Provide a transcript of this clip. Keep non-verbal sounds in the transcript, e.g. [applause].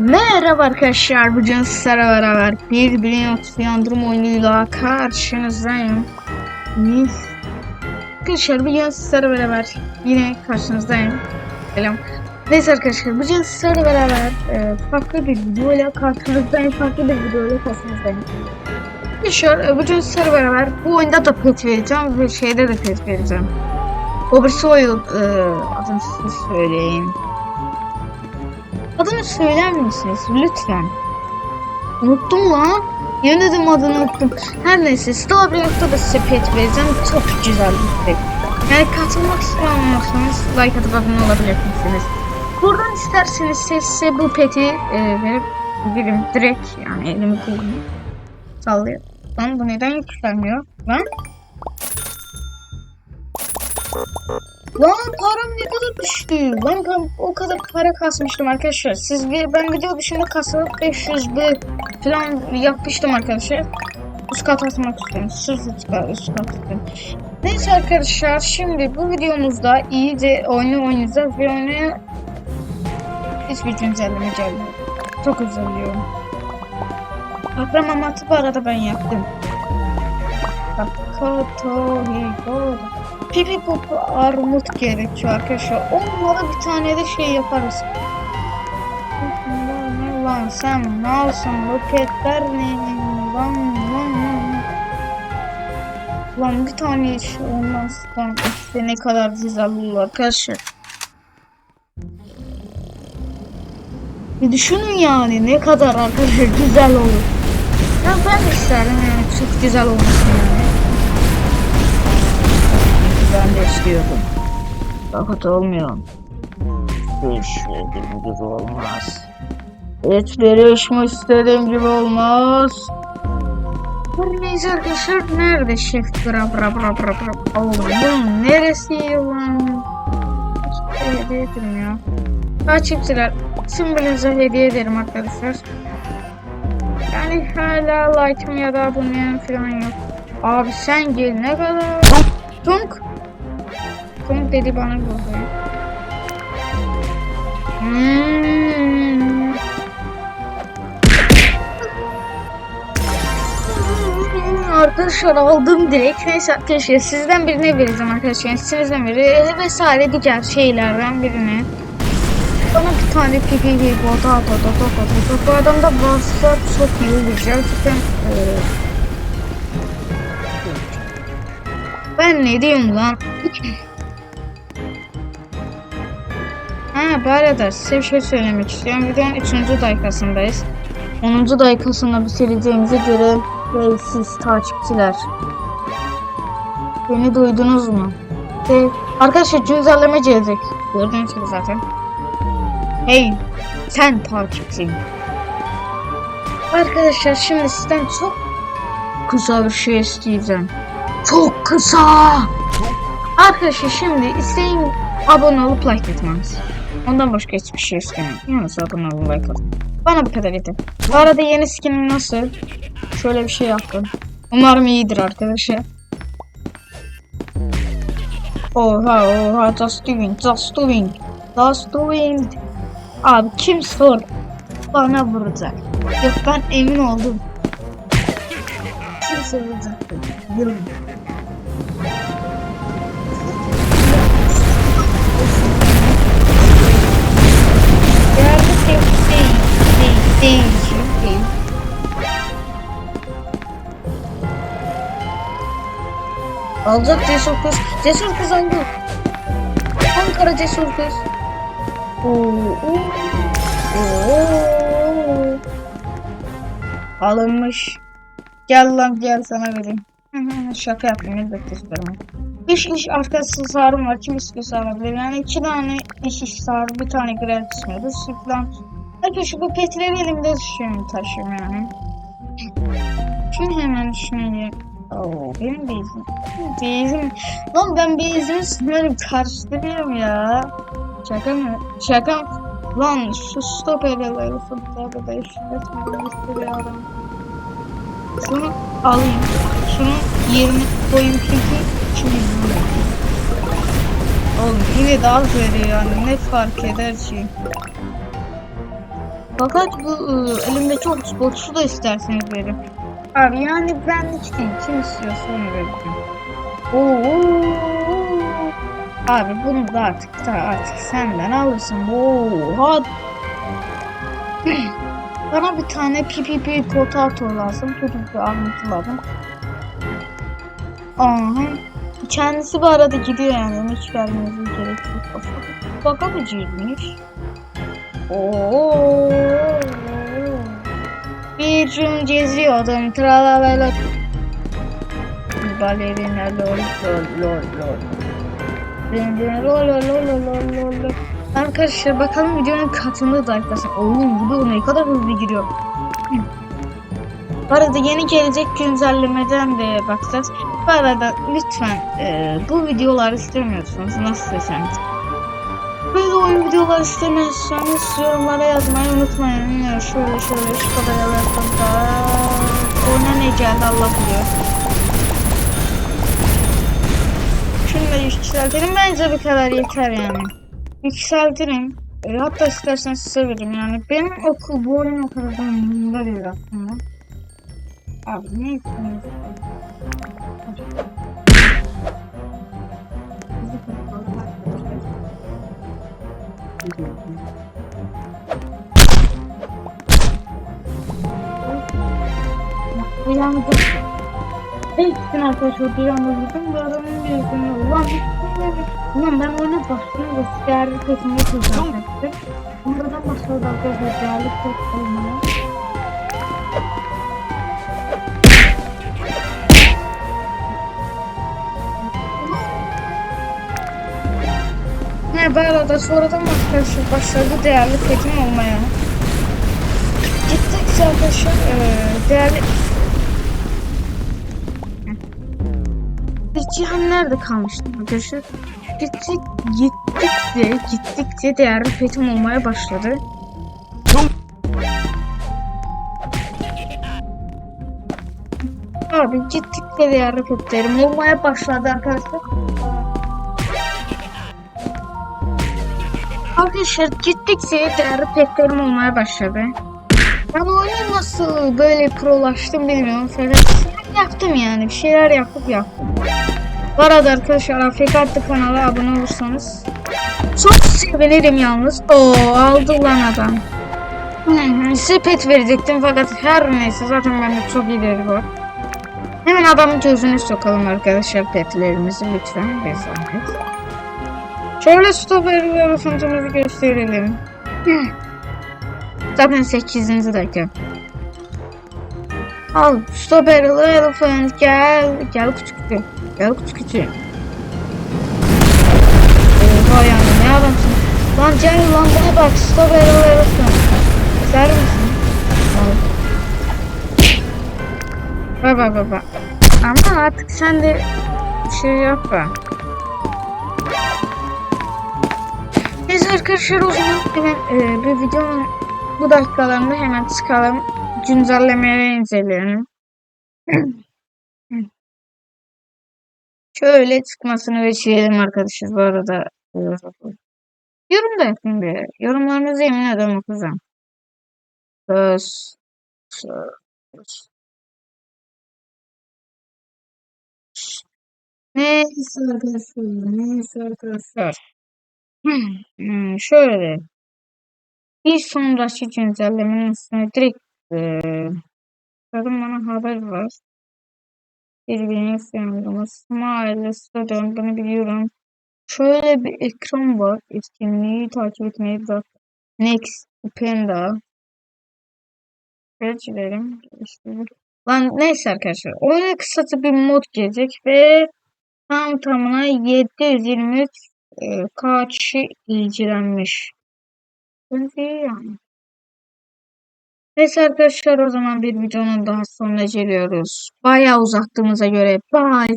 Merhaba arkadaşlar, bugün sizlerle beraber bir Brilliant Uyandırma oyunuyla karşınızdayım. Mis. Arkadaşlar bugün sizlerle beraber yine karşınızdayım. Selam. Neyse arkadaşlar bugün sizlerle beraber e, farklı bir videoyla karşınızdayım. Farklı bir videoyla karşınızdayım. Arkadaşlar e, bugün sizlerle beraber bu oyunda da pet vereceğim ve şeyde de pet vereceğim. Oversoil e, adını söyleyeyim. Adını söyler misiniz lütfen? Unuttum lan. Yemin adını unuttum. Her neyse Starbrink'ta da size pet vereceğim. Çok güzel bir pet. Yani katılmak istiyorsanız like atıp abone olabilirsiniz. Buradan isterseniz size, bu peti e, verip gidelim direkt yani elimi kolumu sallıyor. Lan bu neden yükselmiyor? Lan? Lan param ne kadar düştü. Ben o kadar para kasmıştım arkadaşlar. Siz bir, ben video dışında kasılıp 500 b falan yapmıştım arkadaşlar. Üst kat atmak istiyorum. Sırf üst kat, üst kat istiyorum. Neyse arkadaşlar şimdi bu videomuzda iyice oyunu oynayacağız ve oyuna hiçbir güncelleme gelmiyor. Çok özür diliyorum. Akramamatı bu arada ben yaptım. Katoliko. Pipi popu armut gerekiyor arkadaşlar. Onlara bir tane de şey yaparız. Lan sen ne alsın roketler ne lan lan lan. Lan bir tane iş olmaz. Lan işte ne kadar güzel olur arkadaşlar. Bir düşünün yani ne kadar arkadaşlar güzel olur. Ya ben isterim yani çok güzel olmasın yani. Ben de istiyordum. Fakat olmuyor. Hiç istediğim gibi olmaz. Hiçbir iş mi istediğim gibi olmaz. Neyse arkadaşlar nerede şef bra bra bra bra bra Oğlum neresi lan? Hediye ederim ya. Takipçiler simbolinize hediye ederim arkadaşlar. Yani hala like'ım ya da abonem falan yok. Abi sen gel ne kadar... Tunk. Tunk dedi bana burada. Hmm. Arkadaşlar aldım direkt. Neyse arkadaşlar sizden birine vereceğim arkadaşlar. Sizden biri vesaire diğer şeylerden birine. Bana bir tane pipi bota ata ata ata ata Bu adam da varsa çok iyi olacak. Eee, Ben ne diyorum lan? Ha bu arada size bir şey söylemek istiyorum. Videonun 3. dakikasındayız. 10. dakikasında bitireceğimize göre ve siz takipçiler. Beni duydunuz mu? Ve arkadaşlar güncelleme gelecek. Gördüğünüz gibi zaten. Hey sen takipçiyim. Arkadaşlar şimdi sizden çok kısa bir şey isteyeceğim. Çok kısa. Arkadaşlar şimdi isteyin abone olup like etmeniz. Ondan başka hiçbir şey istemiyorum. Yalnız abone olup like atın. Bana bu kadar yeter. Bu arada yeni skinim nasıl? Şöyle bir şey yaptım. Umarım iyidir arkadaşlar. Oha oha just doing just doing just doing. Abi kim sor? Bana vuracak. Yok ben emin oldum. Kimse vuracak. Yılın. Alacak cesur kız. Cesur kız aldı. Ankara cesur kız. Oo, oo. Alınmış. Gel lan gel sana vereyim. [laughs] Şaka yaptım elbette isterim. İş iş arkası sarım var. Kim istiyorsa alabilir. Yani iki tane iş iş sarı, bir tane gratis miydi? Sıfırlan. Arkadaşlar bu petleri elimde taşıyorum, taşıyorum yani. Şimdi hemen şunu Oo, benim bezim. Bezim. Lan ben bezimi sınırım karıştırıyorum ya. Şaka mı? Şaka mı? Lan şu stop eleleri futbolda da işletmeyi adam. Şunu alayım. Şunu yerine koyayım çünkü şimdi Oğlum yine daha az veriyor yani ne fark eder ki? Fakat bu e, elimdeki hotspot'u da isterseniz veririm. Abi yani benlik değil. Kim istiyorsa onu veririm. Oo. Abi bunu da artık da artık senden alırsın. Oha. [clears throat] Bana bir tane PPP potato lazım. PPP armutu lazım. Aha. Kendisi bu arada gidiyor yani. Hiç vermenize gerek yok. Bakamıcıymış. Oo. Bir gün geziyordum. Tralalala. Balerina lol lol lol lol. Lol lol lol lol lol. Arkadaşlar bakalım videonun katını da arkadaşlar. Oğlum bu ne kadar hızlı giriyor. Bu arada yeni gelecek güncellemeden de bakacağız. Bu arada lütfen e, bu videoları istemiyorsunuz. Nasıl desem. Böyle oyun videoları istemiyorsanız yorumlara yazmayı unutmayın. Ya şöyle şöyle şu kadar yalarsanız Ona ne geldi Allah biliyor. Şunu da yükseltelim. Bence bu kadar yeter yani. Yükseltirim. E, hatta istersen size veririm yani. Benim okul bu oyun o kadar da umurumda değil aslında. Abi ne istiyorsun? Bir İlk gün arkadaşlar bir anda vurdum. Bu adamın bir yüzünü ulan Ulan ben oyuna başlayınca değerli petimi kullanacaktım. Ondan başladı arkadaşlar değerli pet olmaya. Arada sonradan arkadaşlar başladı değerli petim olmaya. Gittikçe arkadaşlar eee, değerli Cihan nerede kalmıştı arkadaşlar? Gittik, gittikçe, gittikçe değerli petim olmaya başladı. Abi gittikçe değerli petlerim olmaya başladı arkadaşlar. Arkadaşlar gittikçe değerli petlerim olmaya başladı. Ben oyunu nasıl böyle prolaştım bilmiyorum. Fakat yaptım yani. Bir şeyler yapıp yaptım. Bu arada arkadaşlar AFK adlı kanala abone olursanız çok sevinirim yalnız. Oo aldı lan adam. Hmm, size pet verecektim fakat her neyse zaten bende çok ileri var. Hemen adamın gözünü sokalım arkadaşlar petlerimizi lütfen bir zahmet. Şöyle stoper ve rıfıntımızı gösterelim. Hmm. Zaten 8. dakika. Al stoper elephant gel. Gel küçük küçük. Gel küçük küçük. Oha yani ne adamsın. Lan gel lan buna bak stoper elephant. İster misin? Al. Bak bak. Ama artık sen de şey yapma. Arkadaşlar o zaman hemen e, bir videonun bu dakikalarında hemen çıkalım. Güncellemeleri inceleyelim. [clears throat] Şöyle çıkmasını bekleyelim arkadaşlar bu arada. Yorum da yapın bir. Yorumlarınızı yemin ederim okuyacağım. Söz. Söz. Neyse arkadaşlar. Neyse arkadaşlar. Hmm, şöyle. Bir sonraki güncellemenin üstüne direkt eee kadın bana haber var. Birbirini sevmiyoruz. Ailesi de döndüğünü biliyorum. Şöyle bir ekran var. Etkinliği takip etmeyi bırak. Next. Panda. Geçelim. İşte. Lan neyse arkadaşlar. Oyuna kısacı bir mod gelecek ve tam tamına 723 e, kaçı ilgilenmiş. Bence iyi yani. Neyse arkadaşlar o zaman bir videonun daha sonuna geliyoruz. Bayağı uzattığımıza göre bye.